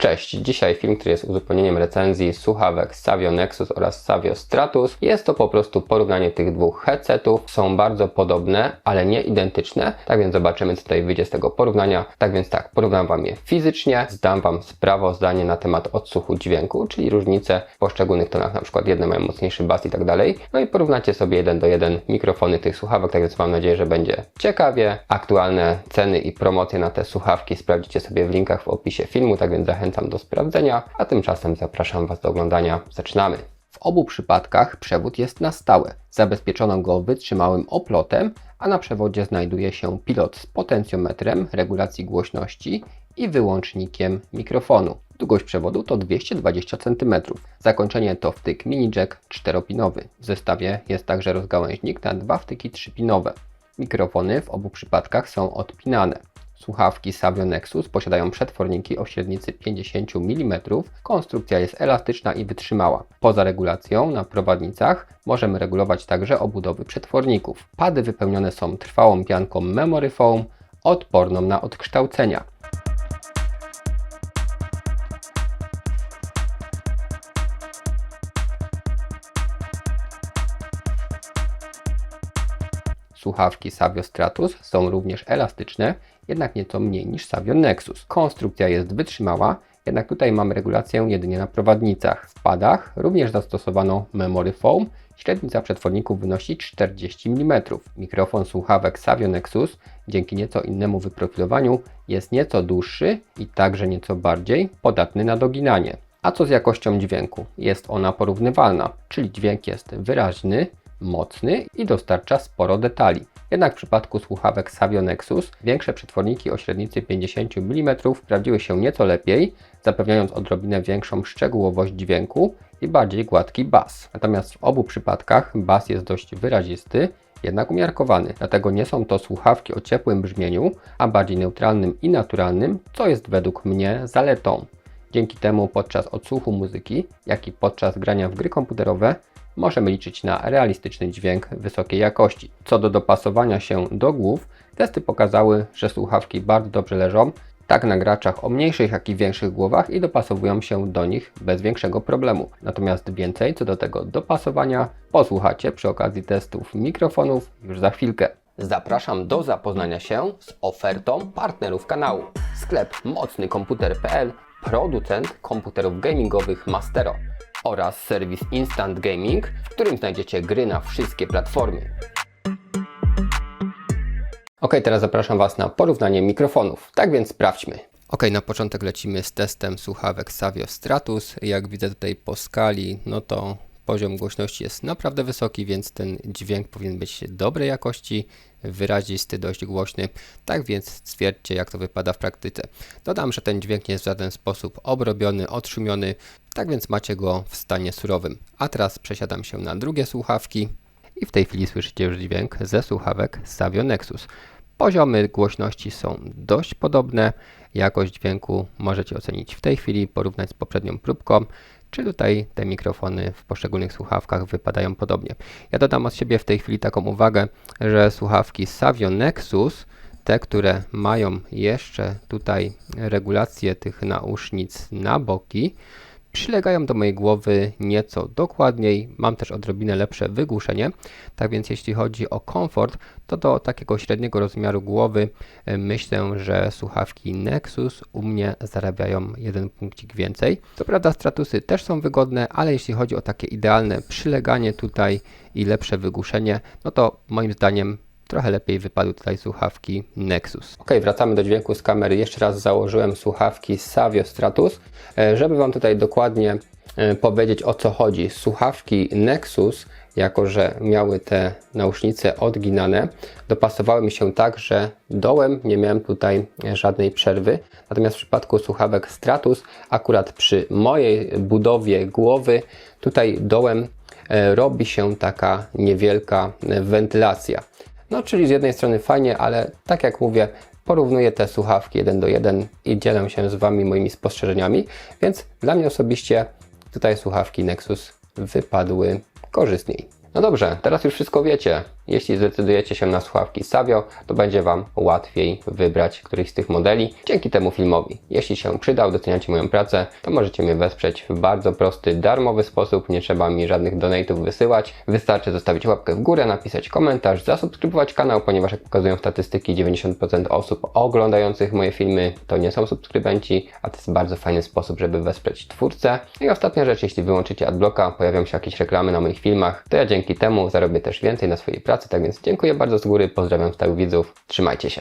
Cześć, dzisiaj film, który jest uzupełnieniem recenzji słuchawek Savio Nexus oraz Savio Stratus. Jest to po prostu porównanie tych dwóch headsetów. Są bardzo podobne, ale nie identyczne. Tak więc zobaczymy, co tutaj wyjdzie z tego porównania. Tak więc tak, porównam Wam je fizycznie, zdam Wam sprawozdanie na temat odsłuchu dźwięku, czyli różnice w poszczególnych tonach, na przykład jedne mają mocniejszy bas i tak dalej. No i porównacie sobie jeden do jeden mikrofony tych słuchawek, tak więc mam nadzieję, że będzie ciekawie. Aktualne ceny i promocje na te słuchawki sprawdzicie sobie w linkach w opisie filmu, tak więc zachęcam do sprawdzenia, a tymczasem zapraszam Was do oglądania. Zaczynamy. W obu przypadkach przewód jest na stałe. Zabezpieczono go wytrzymałym oplotem, a na przewodzie znajduje się pilot z potencjometrem regulacji głośności i wyłącznikiem mikrofonu. Długość przewodu to 220 cm. Zakończenie to wtyk mini jack 4-pinowy. W zestawie jest także rozgałęźnik na dwa wtyki 3-pinowe. Mikrofony w obu przypadkach są odpinane. Słuchawki Savio Nexus posiadają przetworniki o średnicy 50 mm. Konstrukcja jest elastyczna i wytrzymała. Poza regulacją na prowadnicach możemy regulować także obudowy przetworników. Pady wypełnione są trwałą pianką Memory Foam odporną na odkształcenia. Słuchawki Savio Stratus są również elastyczne, jednak nieco mniej niż Savio Nexus. Konstrukcja jest wytrzymała, jednak tutaj mamy regulację jedynie na prowadnicach. W padach również zastosowano Memory Foam, średnica przetworników wynosi 40 mm. Mikrofon słuchawek Savio Nexus dzięki nieco innemu wyprofilowaniu jest nieco dłuższy i także nieco bardziej podatny na doginanie. A co z jakością dźwięku? Jest ona porównywalna, czyli dźwięk jest wyraźny, mocny i dostarcza sporo detali. Jednak w przypadku słuchawek Savio Nexus większe przetworniki o średnicy 50 mm sprawdziły się nieco lepiej, zapewniając odrobinę większą szczegółowość dźwięku i bardziej gładki bas. Natomiast w obu przypadkach bas jest dość wyrazisty, jednak umiarkowany. Dlatego nie są to słuchawki o ciepłym brzmieniu, a bardziej neutralnym i naturalnym, co jest według mnie zaletą. Dzięki temu podczas odsłuchu muzyki, jak i podczas grania w gry komputerowe możemy liczyć na realistyczny dźwięk wysokiej jakości. Co do dopasowania się do głów, testy pokazały, że słuchawki bardzo dobrze leżą, tak na graczach o mniejszych, jak i większych głowach i dopasowują się do nich bez większego problemu. Natomiast więcej co do tego dopasowania posłuchacie przy okazji testów mikrofonów już za chwilkę. Zapraszam do zapoznania się z ofertą partnerów kanału. Sklep mocnykomputer.pl, producent komputerów gamingowych Mastero oraz serwis Instant Gaming, w którym znajdziecie gry na wszystkie platformy. Ok, teraz zapraszam Was na porównanie mikrofonów. Tak więc sprawdźmy. Ok, na początek lecimy z testem słuchawek Savio Stratus. Jak widzę tutaj po skali, no to poziom głośności jest naprawdę wysoki, więc ten dźwięk powinien być dobrej jakości, wyrazisty, dość głośny. Tak więc stwierdźcie, jak to wypada w praktyce. Dodam, że ten dźwięk nie jest w żaden sposób obrobiony, odszumiony, tak więc macie go w stanie surowym. A teraz przesiadam się na drugie słuchawki i w tej chwili słyszycie już dźwięk ze słuchawek Savio Nexus. Poziomy głośności są dość podobne. Jakość dźwięku możecie ocenić w tej chwili, porównać z poprzednią próbką czy tutaj te mikrofony w poszczególnych słuchawkach wypadają podobnie. Ja dodam od siebie w tej chwili taką uwagę, że słuchawki Savio Nexus, te, które mają jeszcze tutaj regulację tych nausznic na boki, przylegają do mojej głowy nieco dokładniej. Mam też odrobinę lepsze wygłuszenie. Tak więc jeśli chodzi o komfort, to do takiego średniego rozmiaru głowy e, myślę, że słuchawki Nexus u mnie zarabiają jeden punkcik więcej. Co prawda Stratusy też są wygodne, ale jeśli chodzi o takie idealne przyleganie tutaj i lepsze wygłuszenie, no to moim zdaniem trochę lepiej wypadły tutaj słuchawki Nexus. Ok, wracamy do dźwięku z kamery. Jeszcze raz założyłem słuchawki Savio Stratus, e, żeby Wam tutaj dokładnie e, powiedzieć o co chodzi. Słuchawki Nexus, jako że miały te nausznice odginane, dopasowały mi się tak, że dołem nie miałem tutaj żadnej przerwy. Natomiast w przypadku słuchawek Stratus, akurat przy mojej budowie głowy, tutaj dołem e, robi się taka niewielka wentylacja. No, czyli z jednej strony fajnie, ale tak jak mówię, porównuję te słuchawki jeden do jeden i dzielę się z Wami moimi spostrzeżeniami, więc dla mnie osobiście tutaj słuchawki Nexus wypadły korzystniej. No dobrze, teraz już wszystko wiecie. Jeśli zdecydujecie się na słuchawki Savio, to będzie Wam łatwiej wybrać któryś z tych modeli dzięki temu filmowi. Jeśli się przydał, doceniacie moją pracę, to możecie mnie wesprzeć w bardzo prosty, darmowy sposób. Nie trzeba mi żadnych donate'ów wysyłać. Wystarczy zostawić łapkę w górę, napisać komentarz, zasubskrybować kanał, ponieważ jak pokazują statystyki, 90% osób oglądających moje filmy to nie są subskrybenci, a to jest bardzo fajny sposób, żeby wesprzeć twórcę. I ostatnia rzecz, jeśli wyłączycie adblocka, pojawią się jakieś reklamy na moich filmach, to ja dzięki temu zarobię też więcej na swojej pracy, tak więc dziękuję bardzo z góry, pozdrawiam stałych widzów, trzymajcie się.